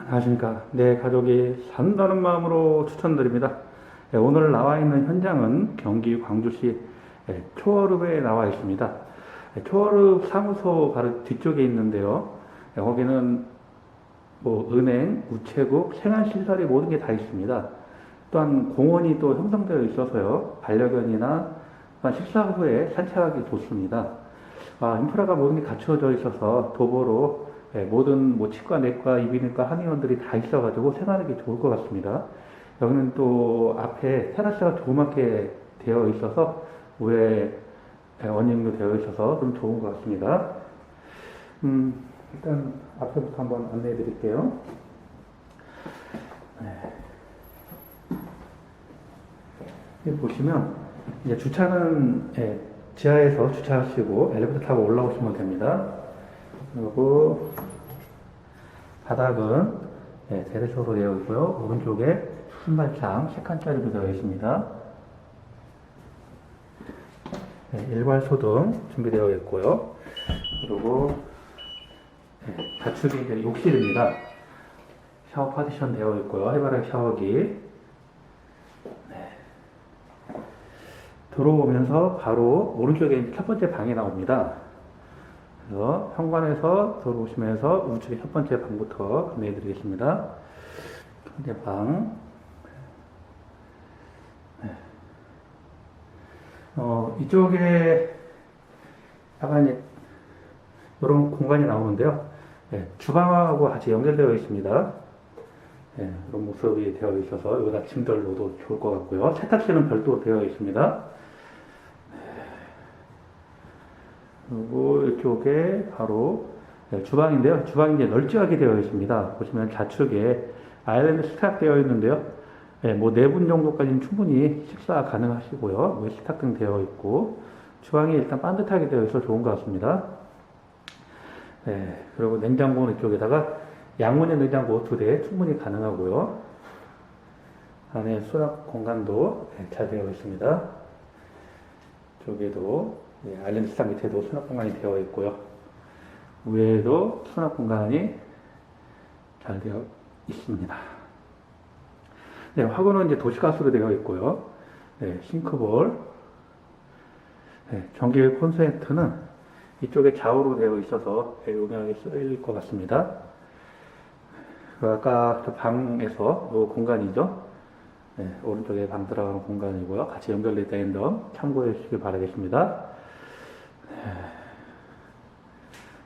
안녕하십니까. 내 가족이 산다는 마음으로 추천드립니다. 네, 오늘 나와 있는 현장은 경기 광주시 네, 초월읍에 나와 있습니다. 네, 초월읍 사무소 바로 뒤쪽에 있는데요. 네, 거기는 뭐 은행, 우체국, 생활시설이 모든 게 다 있습니다. 또한 공원이 또 형성되어 있어서요. 반려견이나 식사 후에 산책하기 좋습니다. 아, 인프라가 모든 게 갖추어져 있어서 도보로 예, 모든 뭐 치과, 내과, 이비인후과, 한의원들이 다 있어가지고 생활하기 좋을 것 같습니다. 여기는 또 앞에 테라스가 조그맣게 되어 있어서 위에 예, 원형도 되어 있어서 좀 좋은 것 같습니다. 음, 일단 앞서부터 한번 안내해 드릴게요. 네. 보시면 이제 주차는 예, 지하에서 주차하시고 엘리베이터 타고 올라오시면 됩니다. 그리고 바닥은 예, 대리석으로 되어 있고요. 오른쪽에 신발장 3칸짜리로 되어 있습니다. 네, 일괄 소등 준비되어 있고요. 그리고 네, 자축이 이제 욕실입니다. 샤워 파티션 되어 있고요. 해바라기 샤워기. 네. 들어오면서 바로 오른쪽에 첫 번째 방이 나옵니다. 그래서 현관에서 들어오시면서 우측의 첫 번째 방부터 안내해 드리겠습니다. 첫 번째 방. 네. 어, 이쪽에 약간 이런 공간이 나오는데요. 네, 주방하고 같이 연결되어 있습니다. 네, 이런 모습이 되어 있어서 여기다 짐들 넣어도 좋을 것 같고요. 세탁실은 별도 되어 있습니다. 그리고 이쪽에 바로 네, 주방인데요. 주방이 이제 널찍하게 되어 있습니다. 보시면 좌측에 아일랜드 식탁 되어 있는데요. 네, 뭐네 분 정도까지는 충분히 식사 가능하시고요. 뭐 식탁 등 되어 있고 주방이 일단 반듯하게 되어 있어서 좋은 것 같습니다. 네, 그리고 냉장고는 이쪽에다가 양문의 냉장고 두 대 충분히 가능하고요. 안에 수납 공간도 네, 잘 되어 있습니다. 쪽에도 네, 아일랜드 식탁 밑에도 수납 공간이 되어 있고요. 위에도 수납 공간이 잘 되어 있습니다. 네, 화구는 이제 도시가스로 되어 있고요. 네, 싱크볼. 네, 전기 콘센트는 이쪽에 좌우로 되어 있어서 용량이 쓰일 것 같습니다. 그 아까 저 방에서 이 공간이죠. 네, 오른쪽에 방 들어가는 공간이고요. 같이 연결되어 있는 점 참고해 주시길 바라겠습니다.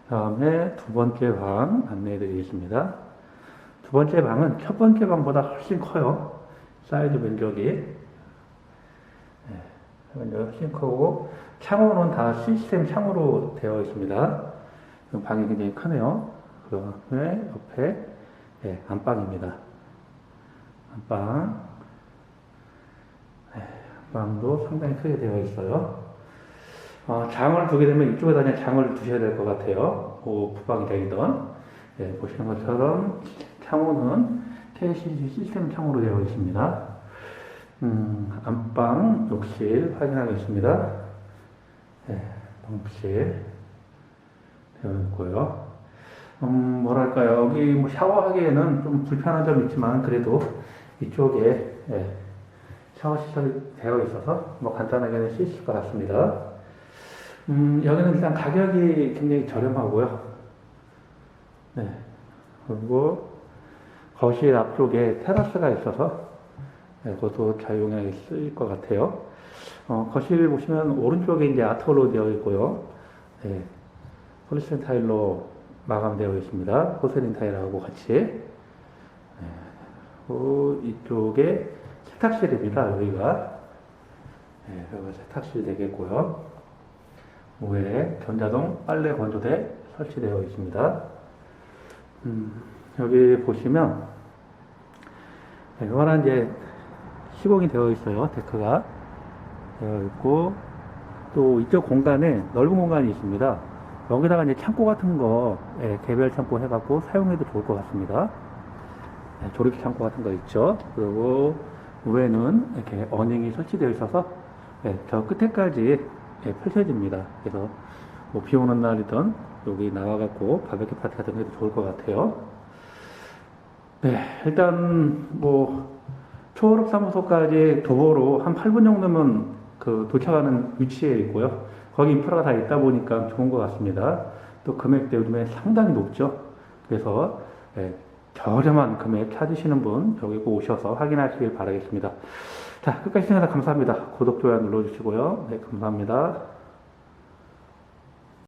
다음에 두 번째 방 안내해 드리겠습니다. 두 번째 방은 첫 번째 방보다 훨씬 커요. 사이즈 면적이. 네, 면적이 훨씬 크고, 창호는 다 시스템 창호로 되어 있습니다. 방이 굉장히 크네요. 그 다음에 옆에 네, 안방입니다. 안방. 네, 안방도 상당히 크게 되어 있어요. 어, 장을 두게 되면 이쪽에다 그냥 장을 두셔야 될 것 같아요. 그 부방이 되던. 네, 보시는 것처럼 창호는 KCC 시스템 창호로 되어 있습니다. 음, 안방, 욕실 확인하겠습니다. 네, 방실 되어 있고요. 음, 뭐랄까요. 여기 뭐 샤워하기에는 좀 불편한 점이 있지만 그래도 이쪽에 예, 샤워 시설이 되어 있어서 뭐 간단하게는 쓰실 것 같습니다. 음, 여기는 일단 가격이 굉장히 저렴하고요. 네. 그리고 거실 앞쪽에 테라스가 있어서 네, 그것도 자유용하게 쓰일 것 같아요. 어, 거실 보시면 오른쪽에 이제 아트홀로 되어 있고요. 네. 폴리스텐 타일로 마감되어 있습니다. 포세린 타일하고 같이. 네. 그리고 이쪽에 세탁실입니다. 여기가. 네, 여기가 세탁실 되겠고요. 위에 전자동 빨래 건조대 설치되어 있습니다. 음, 여기 보시면 네, 이거는 이제 시공이 되어 있어요. 데크가 되어 있고 또 이쪽 공간에 넓은 공간이 있습니다. 여기다가 이제 창고 같은 거 예, 개별 창고 해갖고 사용해도 좋을 것 같습니다. 예, 조립 창고 같은 거 있죠. 그리고 위에는 이렇게 어닝이 설치되어 있어서 예, 저 끝에까지 예, 펼쳐집니다. 그래서 뭐 비 오는 날이든 여기 나와갖고 바베큐 파티 같은 거 해도 좋을 것 같아요. 네, 일단 뭐 초월업 사무소까지 도보로 한 8분 정도면 그 도착하는 위치에 있고요. 거기 인프라가 다 있다 보니까 좋은 것 같습니다. 또 금액대 요즘에 상당히 높죠. 그래서 예, 저렴한 금액 찾으시는 분 여기 꼭 오셔서 확인하시길 바라겠습니다. 자, 끝까지 시청해주셔서 감사합니다. 구독, 좋아요 눌러주시고요. 네, 감사합니다.